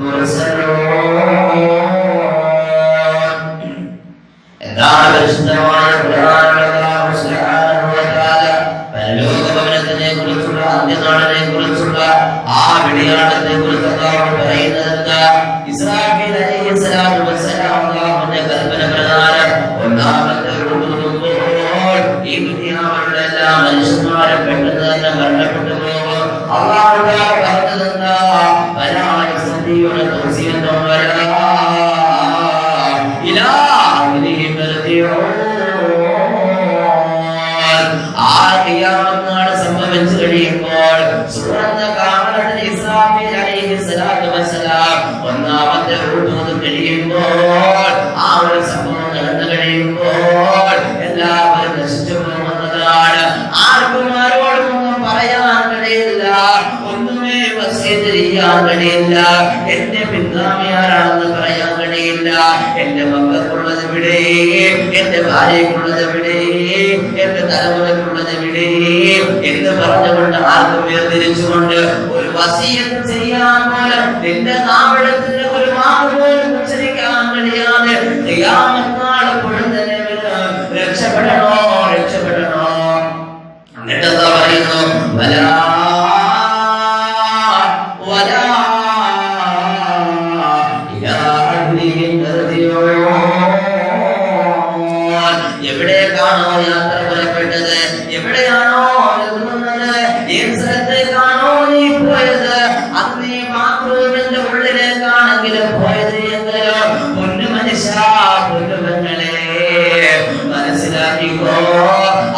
no recibe ഒന്നാമത്തെ ഊതുന്നത് കഴിയുമ്പോൾ ആ ഒരു സംഭവം നടന്നു കഴിയുമ്പോൾ എല്ലാവരും നശിച്ചു പോകുന്നതാണ് ആർക്കും ആരോടും ഒന്നും പറയാൻ കഴിയില്ല. ഒന്നുമേ വസീത് ചെയ്യാൻ കഴിയില്ല. എന്റെ പിന്താമിയാരാണെന്ന് പറയാൻ കഴിയില്ല. എന്റെ മക്കൾക്കുള്ളത് ഇവിടെ എന്റെ ഭാര്യക്കുള്ളത് ഇവിടെ എന്റെ തലമുറക്കുള്ളത് ഇവിടെ എന്ന് പറഞ്ഞുകൊണ്ട് ആർക്കും വേർതിരിച്ചുകൊണ്ട് വസീയത്ത് ചെയ്യാൻ ഒരു രക്ഷപ്പെടണോ? രക്ഷപ്പെടണോ? പറയുന്നു?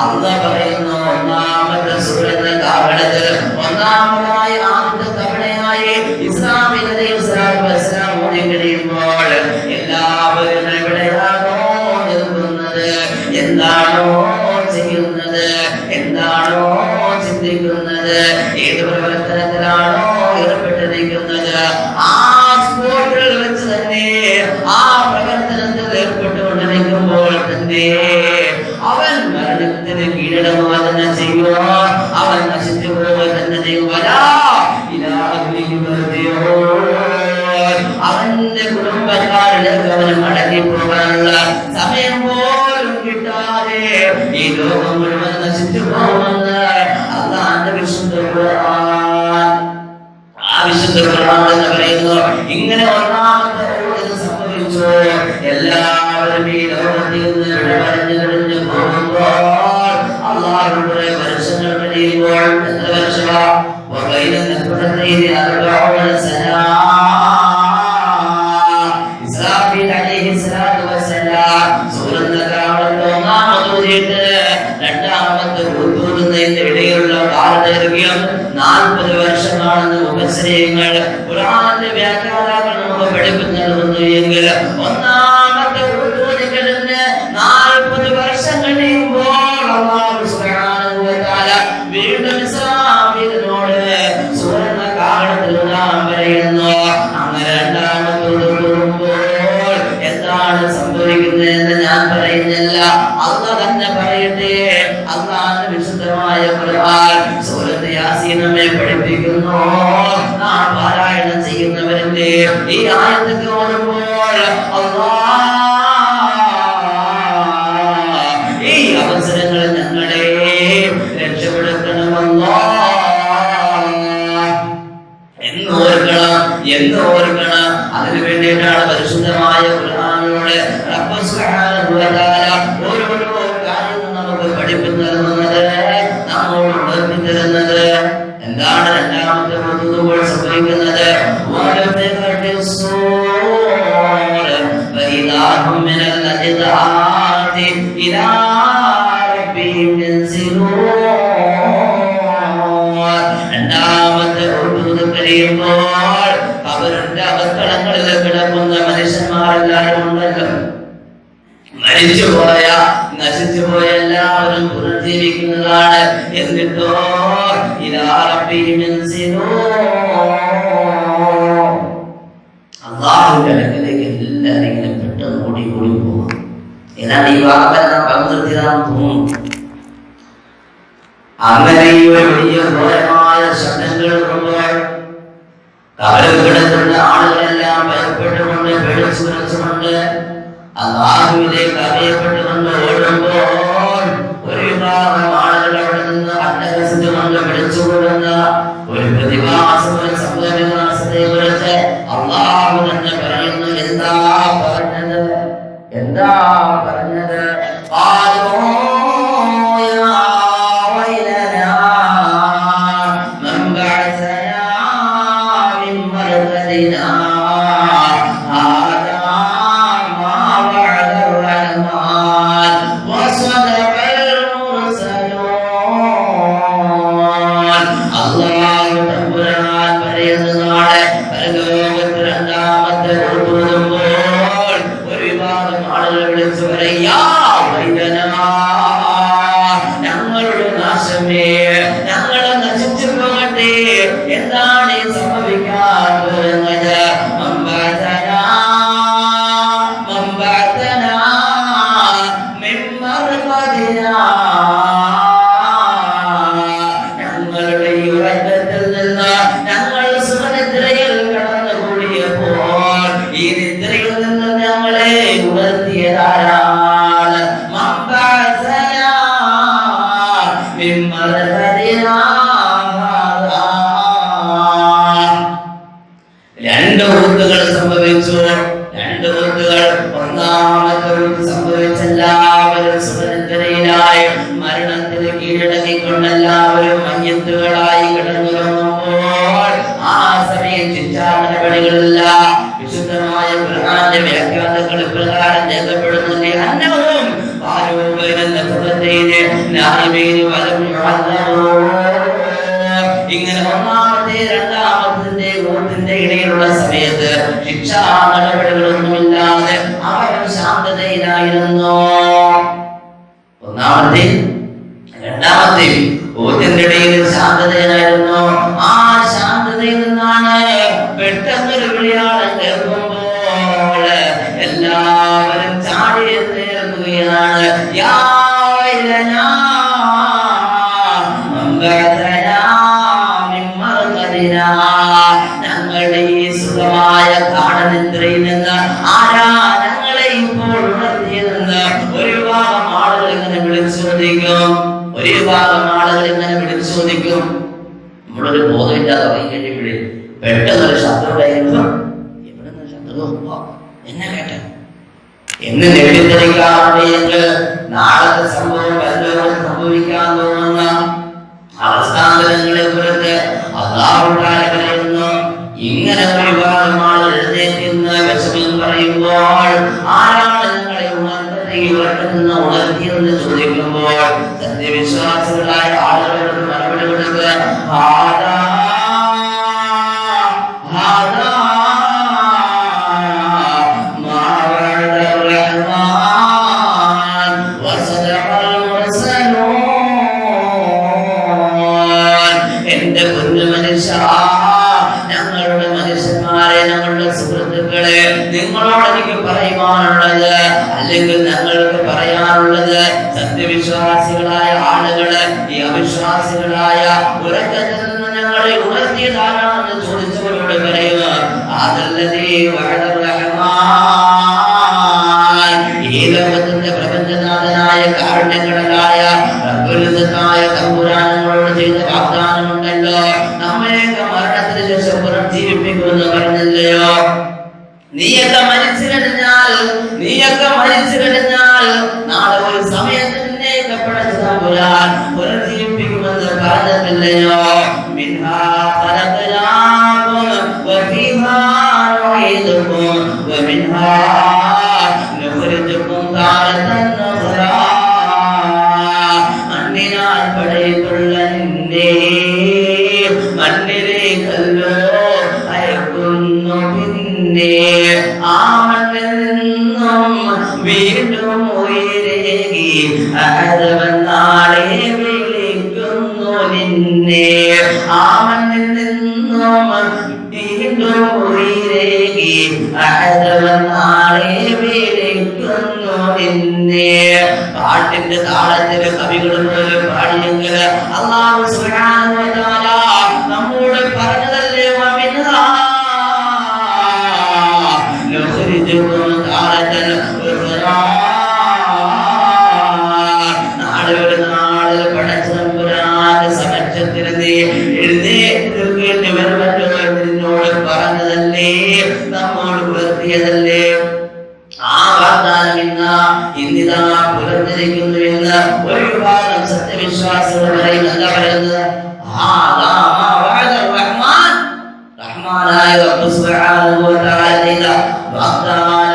അന്ന് പറയുന്നു ഒന്നാമത്തെ സുഹൃത്ത് കാവളത്തിൽ ഒന്നാമതായി ആദ്യത്തെ തവണയായി ഇസ്ലാമികതയും ഓടി കഴിയുമ്പോൾ എല്ലാവരും എവിടെയാണോ നിൽക്കുന്നത്? എന്താണോ ചെയ്യുന്നത്? എന്താണോ ചിന്തിക്കുന്നത്? ഏത് പ്രവർത്തനത്തിലാണോ അവന് മടങ്ങി പോകാനുള്ള സമയം പോലും കിട്ടാതെ ഈ ലോകം മുഴുവൻ നശിച്ചു പോകുമെന്ന് അതാണ് വിശുദ്ധ ആ വിശുദ്ധ എന്ന് പറയുന്നു ഇങ്ങനെ ഒന്നാമത്തെ സംഭവിച്ചു. എല്ലാവരും ഈ ലോകത്തിൽ നിന്ന് പറഞ്ഞു കഴിഞ്ഞു പോകുമ്പോൾ അള്ളാഹുടെ വർഷങ്ങൾ കഴിയുമ്പോൾ എത്ര വർഷമാ മുഖശ്രീയങ്ങൾ ഖുർആന്റെ വ്യാഖ്യാതാക്കൾ നമുക്ക് പഠിപ്പിച്ചു എങ്കിൽ ഒന്നാമത്തെ ഊതുവിന് കിടന്ന് നാൽപ്പത് വർഷം കഴിയുമ്പോൾ സുബ്ഹാനഹു വ തആല വീണ്ടും ഇസ്രാഫീലിനോട് നാം പറയുന്നു അങ്ങനെ രണ്ടാമത്തെ ഊതുമ്പോൾ എന്താണ് സംഭവിക്കുന്നത് ഞാൻ പറയുന്നില്ല. അല്ല തന്നെ പറയട്ടെ. അള്ളാന്റെ വിശുദ്ധമായ ഖുർആൻ സൂറത്ത് പഠിപ്പിക്കുന്നു ആ പാരായണം ചെയ്യുന്നവരില്ലേ ഈ ആയത്തൊക്കെ ഓടുമ്പോൾ അല്ലാഹ് ഈ അവസരങ്ങൾ ഞങ്ങളെ രക്ഷപ്പെടുത്തണമല്ലോ എന്നോർക്കണം എന്ന് അതിനു വേണ്ടിയിട്ടാണ് പരിശുദ്ധമായ ഖുർആനിലൂടെ റബ്ബ് സുബ്ഹാനഹു വ തആല إلى ربهم ينزلون രണ്ടാമത്തെ ഉറുദു കഴിയുമ്പോൾ അവരുടെ അവസ്ഥലങ്ങളിൽ കിടക്കുന്ന മനുഷ്യന്മാരെല്ലാവരും ഉണ്ടല്ലോ മരിച്ചുപോയ നശിച്ചുപോയ എല്ലാവരും പുനർജീവിക്കുന്നതാണ് എന്നിട്ടോ അള്ളാഹുവിന്റെ അടുക്കലേക്ക് എല്ലാവരും ഇങ്ങനെ പെട്ടെന്ന് ഓടി ഓടി പോകും ഏതാണ്ട് ഈ വാഹനം പങ്കെടുത്തിയതാണെന്ന് തോന്നുന്നു അങ്ങനെ ഈ വലിയ ഘോരമായ ശബ്ദങ്ങൾ കവലം കിടക്കുന്ന ആളുകളെല്ലാം ഭയപ്പെട്ടുകൊണ്ട് പേടിച്ചു വിളിച്ചുകൊണ്ട് അറിയപ്പെട്ടുകൊണ്ട് ഓടുമ്പോൾ ഒരു വിഭാഗം ആളുകൾ അവിടെ നിന്ന് അട്ടഹസിച്ചുകൊണ്ട് ഒരു പ്രതിഭാസം രണ്ടാമത്തെ ഇടയിലുള്ള ശാന്തതയിലായിരുന്നു. ഒന്നാമത്തെ രണ്ടാമത്തെ ഇടയിൽ ആ ശാന്തതയിൽ നിന്നാണ് പെട്ടെന്നൊരു വിളിയാളം എഴുന്നേൽക്കുകയാണ് യാ വൈലനാ മംഗളധനാ മിമ്മർകദിനാ. ഞങ്ങളുടെ ഈ സുഖമായ ആരാ ഞങ്ങളെ ഇപ്പോൾ ഉണർത്തിയതെന്ന് ഒരു വിഭാഗം ആളുകൾ ഇങ്ങനെ വിളിച്ചു ഒരു വിഭാഗം ആളുകൾ ഇങ്ങനെ വിളിച്ചു ചോദിക്കും നമ്മളൊരു ബോധമില്ലാതെ വൈകല്യങ്ങളിൽ പെട്ടെന്നൊരു ശബ്ദം ഉണ്ടായിരുന്നു എവിടെ നിന്ന് ശബ്ദം ഓ, എന്നെ കേട്ട എന്ന് നേടിത്തെളിക്കാറുണ്ടെങ്കിൽ আর അല്ലെങ്കിൽ ഞങ്ങൾക്ക് പറയാനുള്ളത് സത്യവിശ്വാസികളായ ആളുകളെ ഈ അവിശ്വാസികളായ ഉറക്കത്തിൽ ഞങ്ങളെ ഉണർത്തിയതാരാണെന്ന് ചോദിച്ചവരോട് പറയുക അതല്ലതേ ഈ പ്രപഞ്ചനാഥനായ കാരുണ്യങ്ങളായ റബ്ബുലിതനായ തമ്പുരാനങ്ങളോട് ചെയ്ത വാഗ്ദാനമുണ്ടല്ലോ. നമ്മയൊക്കെ മരണത്തിന് ശേഷം പുനർജീവിപ്പിക്കുമെന്ന് പറഞ്ഞില്ലയോ? നീയൊക്കെ കഴിഞ്ഞാൽ നീയൊക്കെ മരിച്ചു കഴിഞ്ഞാൽ നാളെ ഒരു സമയത്ത് നിന്നെയൊക്കെ പടച്ച തമ്പുരാൻ പുനർജീവിപ്പിക്കുമെന്ന് പറഞ്ഞിട്ടില്ലയോ? മിൻഹാ ഖലഖനാകും വഫീഹാ നിന്നെ ആമനിൽ നിന്നും ഉയരേകി അഹരവനാളെ വിളിക്കുന്നു നിന്നെ പാട്ടിന്റെ താളത്തിൽ കവികളും പാടിയെങ്കിൽ അള്ളാഹു സുബ്ഹാനഹു പുലർന്നിരിക്കുന്നു ഒരുപാട് സത്യവിശ്വാസികൾ പറയുന്നത് പറയുന്നത് റഹ്മാനായ ഭക്തമായ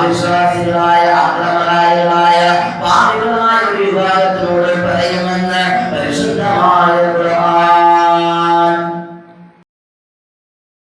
അവിശ്വാസികളായ